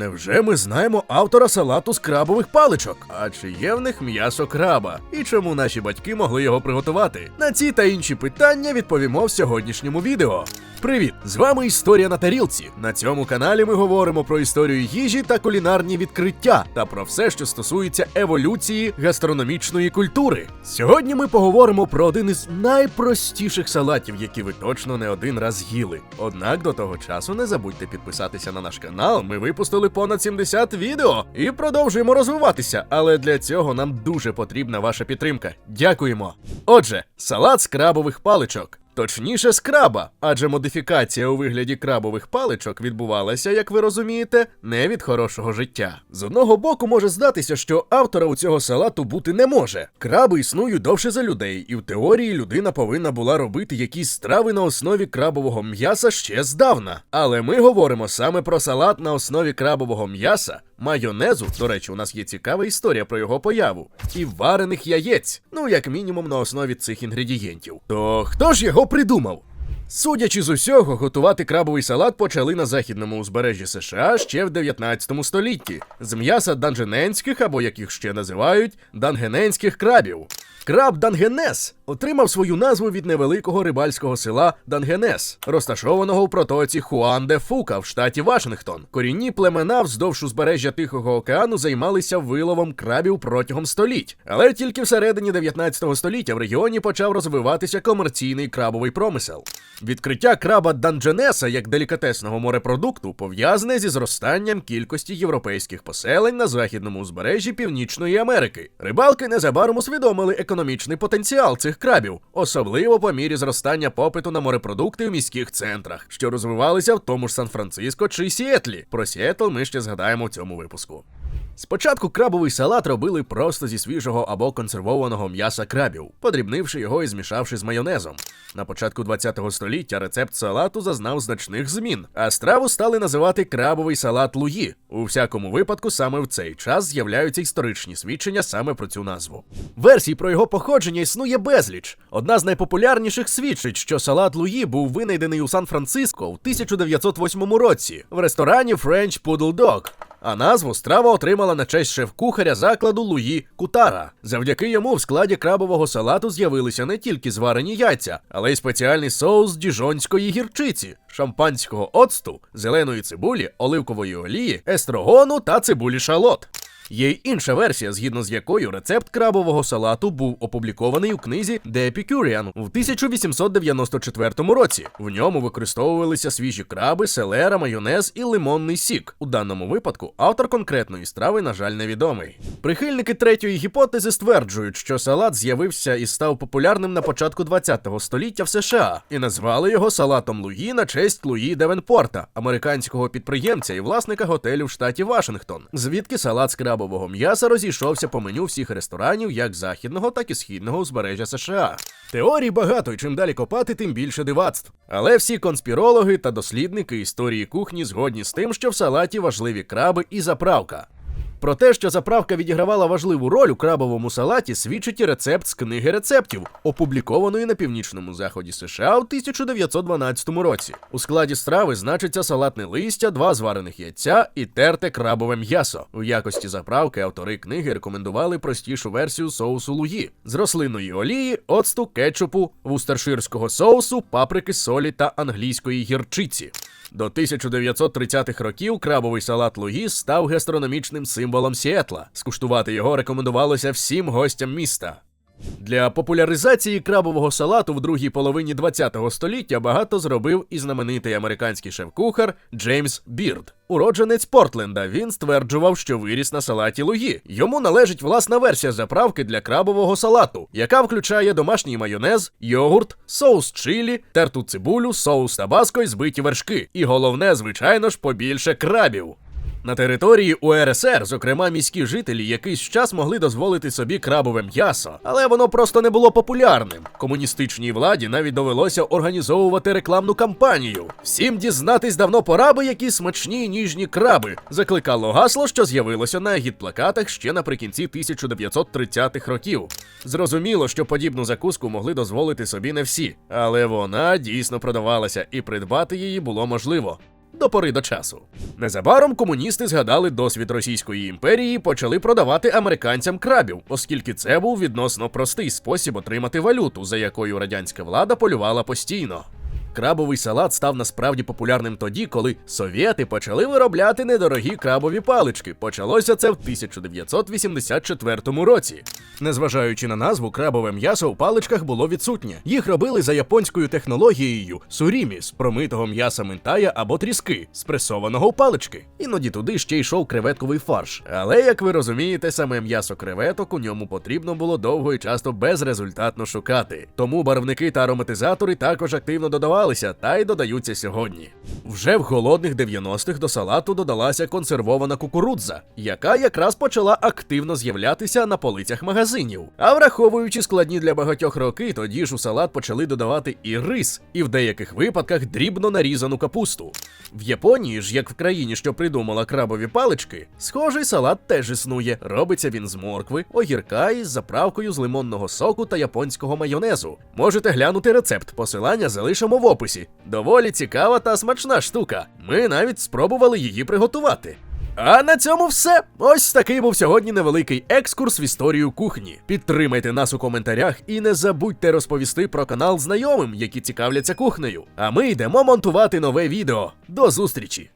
Невже ми знаємо автора салату з крабових паличок? А чи є в них м'ясо краба? І чому наші батьки могли його приготувати? На ці та інші питання відповімо в сьогоднішньому відео. Привіт! З вами Історія на тарілці. На цьому каналі ми говоримо про історію їжі та кулінарні відкриття та про все, що стосується еволюції гастрономічної культури. Сьогодні ми поговоримо про один із найпростіших салатів, які ви точно не один раз їли. Однак до того часу не забудьте підписатися на наш канал. Ми випустили понад 70 відео і продовжуємо розвиватися. Але для цього нам дуже потрібна ваша підтримка. Дякуємо. Отже, салат з крабових паличок. Точніше, з краба, адже модифікація у вигляді крабових паличок відбувалася, як ви розумієте, не від хорошого життя. З одного боку може здатися, що автора у цього салату бути не може. Краби існують довше за людей, і в теорії людина повинна була робити якісь страви на основі крабового м'яса ще здавна. Але ми говоримо саме про салат на основі крабового м'яса, майонезу. До речі, у нас є цікава історія про його появу, і варених яєць, ну як мінімум на основі цих інгредієнтів. То хто ж його придумав? Судячи з усього, готувати крабовий салат почали на західному узбережжі США ще в 19 столітті з м'яса данжененських, або як їх ще називають, дангененських крабів. Краб Дангенес отримав свою назву від невеликого рибальського села Дангенес, розташованого в протоці Хуан де Фука в штаті Вашингтон. Корінні племена вздовж узбережжя Тихого океану займалися виловом крабів протягом століть. Але тільки всередині 19 століття в регіоні почав розвиватися комерційний крабовий промисел. Відкриття краба Дандженеса як делікатесного морепродукту пов'язане зі зростанням кількості європейських поселень на західному узбережжі Північної Америки. Рибалки незабаром усвідомили економічний потенціал цих крабів, особливо по мірі зростання попиту на морепродукти в міських центрах, що розвивалися в тому ж Сан-Франциско чи Сіетлі. Про Сіетл ми ще згадаємо в цьому випуску. Спочатку крабовий салат робили просто зі свіжого або консервованого м'яса крабів, подрібнивши його і змішавши з майонезом. На початку 20 століття рецепт салату зазнав значних змін, а страву стали називати крабовий салат Луї. У всякому випадку, саме в цей час з'являються історичні свідчення саме про цю назву. Версій про його походження існує безліч. Одна з найпопулярніших свідчить, що салат Луї був винайдений у Сан-Франциско в 1908 році в ресторані French Poodle Dog. А назву страва отримала на честь шеф-кухаря закладу Луї Кутара. Завдяки йому в складі крабового салату з'явилися не тільки зварені яйця, але й спеціальний соус діжонської гірчиці, шампанського оцту, зеленої цибулі, оливкової олії, естрогону та цибулі шалот. Є й інша версія, згідно з якою рецепт крабового салату був опублікований у книзі The Epicurean в 1894 році. В ньому використовувалися свіжі краби, селера, майонез і лимонний сік. У даному випадку автор конкретної страви, на жаль, невідомий. Прихильники третьої гіпотези стверджують, що салат з'явився і став популярним на початку 20-го століття в США, і назвали його салатом Луї на честь Луї Девенпорта, американського підприємця і власника готелю в штаті Вашингтон, звідки салат з крабового м'яса розійшовся по меню всіх ресторанів як західного, так і східного узбережжя США. Теорій багато, і чим далі копати, тим більше дивацтв. Але всі конспірологи та дослідники історії кухні згодні з тим, що в салаті важливі краби і заправка. Про те, що заправка відігравала важливу роль у крабовому салаті, свідчить і рецепт з книги рецептів, опублікованої на північному заході США у 1912 році. У складі страви значиться салатне листя, два зварених яйця і терте крабове м'ясо. У якості заправки автори книги рекомендували простішу версію соусу луї з рослинної олії, оцту, кетчупу, вустерширського соусу, паприки, солі та англійської гірчиці. До 1930-х років крабовий салат Лугіс став гастрономічним символом Сіетла. Скуштувати його рекомендувалося всім гостям міста. Для популяризації крабового салату в другій половині ХХ століття багато зробив і знаменитий американський шеф-кухар Джеймс Бірд. Уродженець Портленда він стверджував, що виріс на салаті Луї. Йому належить власна версія заправки для крабового салату, яка включає домашній майонез, йогурт, соус чилі, терту цибулю, соус табаско й збиті вершки. І головне, звичайно ж, побільше крабів. На території УРСР, зокрема, міські жителі якийсь час могли дозволити собі крабове м'ясо, але воно просто не було популярним. Комуністичній владі навіть довелося організовувати рекламну кампанію. Всім дізнатись давно пора би які смачні ніжні краби. Закликало гасло, що з'явилося на агітплакатах ще наприкінці 1930-х років. Зрозуміло, що подібну закуску могли дозволити собі не всі, але вона дійсно продавалася, і придбати її було можливо. До пори до часу. Незабаром комуністи згадали досвід Російської імперії і почали продавати американцям крабів, оскільки це був відносно простий спосіб отримати валюту, за якою радянська влада полювала постійно. Крабовий салат став насправді популярним тоді, коли совєти почали виробляти недорогі крабові палички. Почалося це в 1984 році. Незважаючи на назву, крабове м'ясо у паличках було відсутнє. Їх робили за японською технологією сурімі з промитого м'яса ментая або тріски, спресованого в палички. Іноді туди ще йшов креветковий фарш. Але як ви розумієте, саме м'ясо креветок у ньому потрібно було довго і часто безрезультатно шукати. Тому барвники та ароматизатори також активно додавалися та й додаються сьогодні. Вже в голодних 90-х до салату додалася консервована кукурудза, яка якраз почала активно з'являтися на полицях магазинів. А враховуючи складні для багатьох роки, тоді ж у салат почали додавати і рис, і в деяких випадках дрібно нарізану капусту. В Японії ж, як в країні, що придумала крабові палички, схожий салат теж існує. Робиться він з моркви, огірка із заправкою з лимонного соку та японського майонезу. Можете глянути рецепт, посилання залишимо в описі. Доволі цікава та штука. Ми навіть спробували її приготувати. А на цьому все. Ось такий був сьогодні невеликий екскурс в історію кухні. Підтримайте нас у коментарях і не забудьте розповісти про канал знайомим, які цікавляться кухнею. А ми йдемо монтувати нове відео. До зустрічі!